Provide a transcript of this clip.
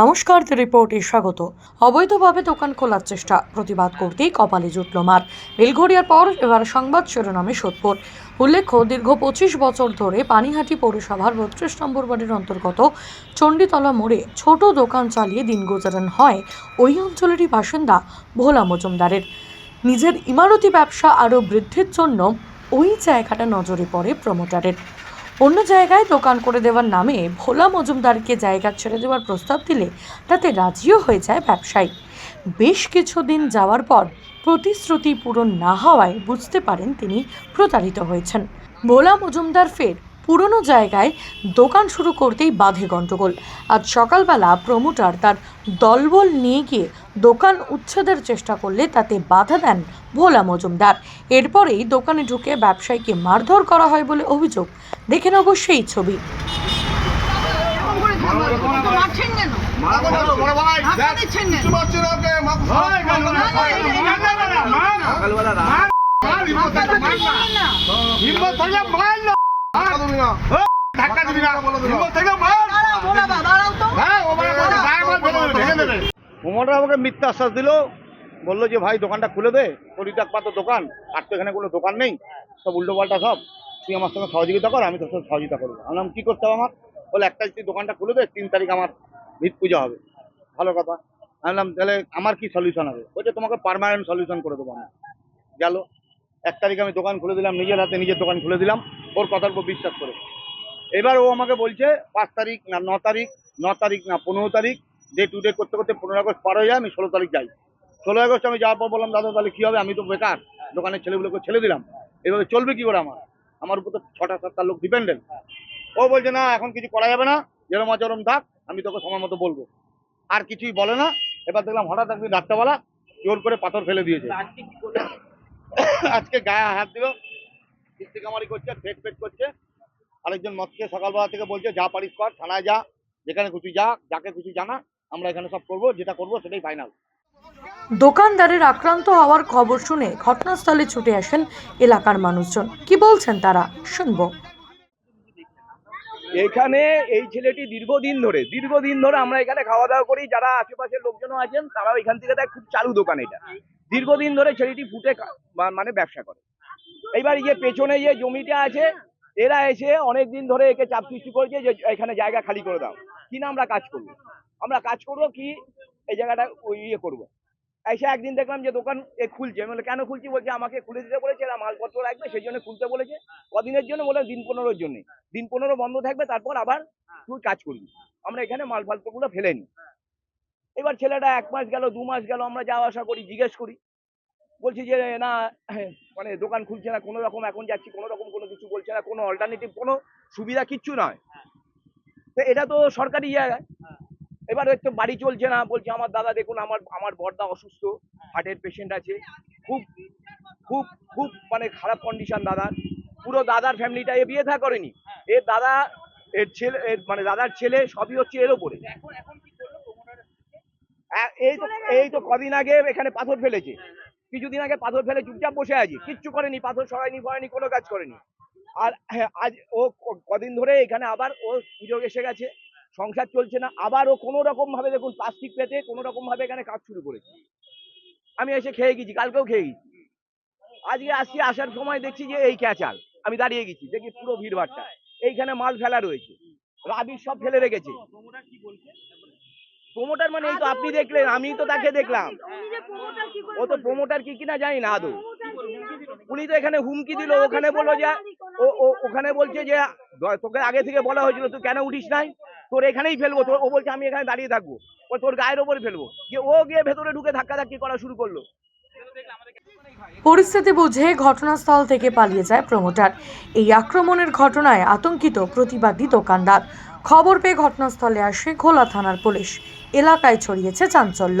নমস্কার দ্য রিপোর্টে স্বাগত। অবৈধভাবে দোকান খোলার চেষ্টা প্রতিবাদ করতেই কপালে জুটল মার বেলঘড়িয়ার পর এবার সংবাদ শিরোনামে সোদপুর। উল্লেখ্য, দীর্ঘ পঁচিশ বছর ধরে পানিহাটি পৌরসভার বত্রিশ নম্বর ওয়ার্ডের অন্তর্গত চণ্ডীতলা মোড়ে ছোট দোকান চালিয়ে দিন গুজারান হয় ওই অঞ্চলেরই বাসিন্দা ভোলা মজুমদারের। নিজের ইমারতি ব্যবসা আরও বৃদ্ধির জন্য ওই জায়গাটা নজরে পড়ে প্রমোটারের। অন্য জায়গায় দোকান করে দেওয়ার নামে ভোলা মজুমদারকে জায়গা ছেড়ে দেওয়ার প্রস্তাব দিলে তাতে রাজিও হয়ে যায় ব্যবসায়ী। বেশ কিছুদিন যাওয়ার পর প্রতিশ্রুতি পূরণ না হওয়ায় বুঝতে পারেন তিনি প্রতারিত হয়েছেন। ভোলা মজুমদার ফের পুরনো জায়গায় দোকান শুরু করতেই বাধে গণ্ডগোল আজ সকালবেলা প্রমোটার তার দলবল নিয়ে গিয়ে দোকান উচ্ছেদের চেষ্টা করলে তাতে বাধা দেন ভোলা মজুমদার। এরপরেই দোকানে ঢুকে ব্যবসায়ীকে মারধর করা হয় বলে অভিযোগ। দেখে নেব সেই ছবি। ধাক্কা না। প্রমোটার আমাকে মিথ্যা আশ্বাস দিল। বলল যে ভাই দোকানটা খুলে দে। পরিটাক পাতো দোকান। আর তো এখানে কোনো দোকান নেই। সব উল্টো পাল্টা সব। তুই আমার সঙ্গে সহযোগিতা কর আমি তোর সঙ্গে সহযোগিতা করব। আমি কি করতে হবে আমার? বলে একটা তুই দোকানটা খুলে দে তিন তারিখ আমার ভিত পূজা হবে। ভালো কথা। আমি বললাম তাহলে আমার কি সলিউশন হবে? বলছে তোমাকে পার্মানেন্ট সলিউশন করে দেবো আমি। গেল। এক তারিখে আমি দোকান খুলে দিলাম নিজের হাতে নিজের দোকান খুলে দিলাম। ওর কথার উপর বিশ্বাস করে। এবার ও আমাকে বলছে পাঁচ তারিখ না ন তারিখ ন তারিখ না পনেরো তারিখ ডে টু ডে করতে করতে পনেরো আগস্ট পার হয়ে যায় আমি ষোলো তারিখ যাই। ষোলো আগস্ট আমি যাওয়ার পর বললাম দাদা তাহলে কী হবে? আমি তো বেকার দোকানের ছেলেগুলোকে ছেড়ে দিলাম। এভাবে চলবে কি করে আমার? আমার উপর তো ছটা সাতটা লোক ডিপেন্ডেন্ট ও বলছে না এখন কিছু করা যাবে না যেরম আচরম থাক আমি তোকে সময় মতো বলব। আর কিছুই বলে না। এবার দেখলাম হঠাৎ একদিন রাত্রেবেলা জোর করে পাথর ফেলে দিয়েছে। আজকে গায়ে হাত দিল কিস্তি কামারি করছে ফেট ফেট করছে। আরেকজন মদকে সকালবেলা থেকে বলছে যা পারিস কর থানায় যা যেখানে খুশি যা যাকে খুশি জানা আমরা এখানে সব করব যেটা করব সেটাই ফাইনাল দোকানদারের আক্রান্ত হওয়ার খবর শুনে ঘটনাস্থলে ছুটে আসেন এলাকার মানুষজন। কি বলছেন তারা? শুনব। এখানে এই ছেলেটি দীর্ঘদিন ধরে দীর্ঘদিন ধরে আমরা এখানে খাওয়া দাওয়া করি যারা আশেপাশের লোকজনও আছেন তারাও এখান থেকে দেখ খুব চালু দোকান এটা। দীর্ঘদিন ধরে ছেলেটি ফুটে মানে ব্যবসা করে। এইবার এই যে পেছনে যে জমিটা আছে এরা এসে অনেক দিন ধরে একে চাপ সৃষ্টি করেছে যে এখানে জায়গা খালি করে দাও। কি না আমরা কাজ করব? আমরা কাজ করব কি? এই জায়গাটা ওই ইয়ে করব। এসে একদিন দেখলাম যে দোকান এ খুলছে। বললাম, কেন খুলছি? বলছে আমাকে খুলে দিতে বলেছে এরা মালপত্র রাখবে সেই জন্য খুলতে বলেছে। কদিনের জন্য? বলে দিন পনেরোর জন্য। দিন পনেরো বন্ধ থাকবে তারপর আবার তুই কাজ করবি। আমরা এখানে মাল ফালতুগুলো ফেলে নি। এবার ছেলেটা এক মাস গেল দু মাস গেল আমরা যাওয়া আসা করি জিজ্ঞেস করি। বলছি যে না মানে দোকান খুলছে না কোনো রকম এখন যাচ্ছি কোনো রকম কোনো কিছু বলছে না কোনো অল্টারনেটিভ কোনো সুবিধা কিচ্ছু নয়। তো এটা তো সরকারি জায়গায়। এবার একটু বাড়ি চলছে না বলছে আমার দাদা দেখুন আমার আমার বড়দা অসুস্থ হার্টের পেশেন্ট আছে। খুব খুব খুব মানে খারাপ কন্ডিশন দাদার। পুরো দাদার ফ্যামিলিটা এ বিয়ে থা করেনি। এর দাদা এর ছেলে এর মানে দাদার ছেলে সবই হচ্ছে এর ওপরে। এই তো এই তো কদিন আগে এখানে পাথর ফেলেছে। কিছুদিন আগে পাথর ফেলে চুপচাপ বসে আছে। কিচ্ছু করেনি পাথর সরায়নি ফরায়নি কোনো কাজ করেনি। আর হ্যাঁ, আজ ও কদিন ধরে এখানে আবার ও সুযোগ এসে গেছে সংসার চলছে না। আবার ও কোনো রকম ভাবে দেখুন প্লাস্টিক পেতে কোনো রকম ভাবে এখানে কাজ শুরু করেছে। আমি এসে খেয়ে গেছি কালকেও খেয়ে গেছি। আজকে আসছি আসার সময় দেখছি যে এই ক্যাচাল আমি দাঁড়িয়ে গেছি দেখি পুরো ভিড় ভিড়ভাড়টা। এইখানে মাল ফেলা রয়েছে রাবির সব ফেলে রেখেছে। প্রমোটার মানে এই তো আপনি দেখলেন আমি তো তাকে দেখলাম। ও তো প্রমোটার কি কিনা জানি না আদৌ। উনি তো এখানে হুমকি দিল ওখানে বলল যে ও ওখানে বলছে যে তোকে আগে থেকে বলা হয়েছিল তুই কেন উঠিস নাই? তোর এখানেই ফেলব তোর ও বলছে আমি এখানে দাঁড়িয়ে থাকব। ও তোর গায়ের ওপরে ফেলব। গিয়ে ও গিয়ে ভেতরে ঢুকে ধাক্কা ধাক্কি করা শুরু করল। পরিস্থিতি বুঝে ঘটনাস্থল থেকে পালিয়ে যায় প্রমোটার এই আক্রমণের ঘটনায় আতঙ্কিত প্রতিবাদী দোকানদার। খবর পেয়ে ঘটনাস্থলে আসে খোলা থানার পুলিশ। এলাকায় ছড়িয়েছে চাঞ্চল্য।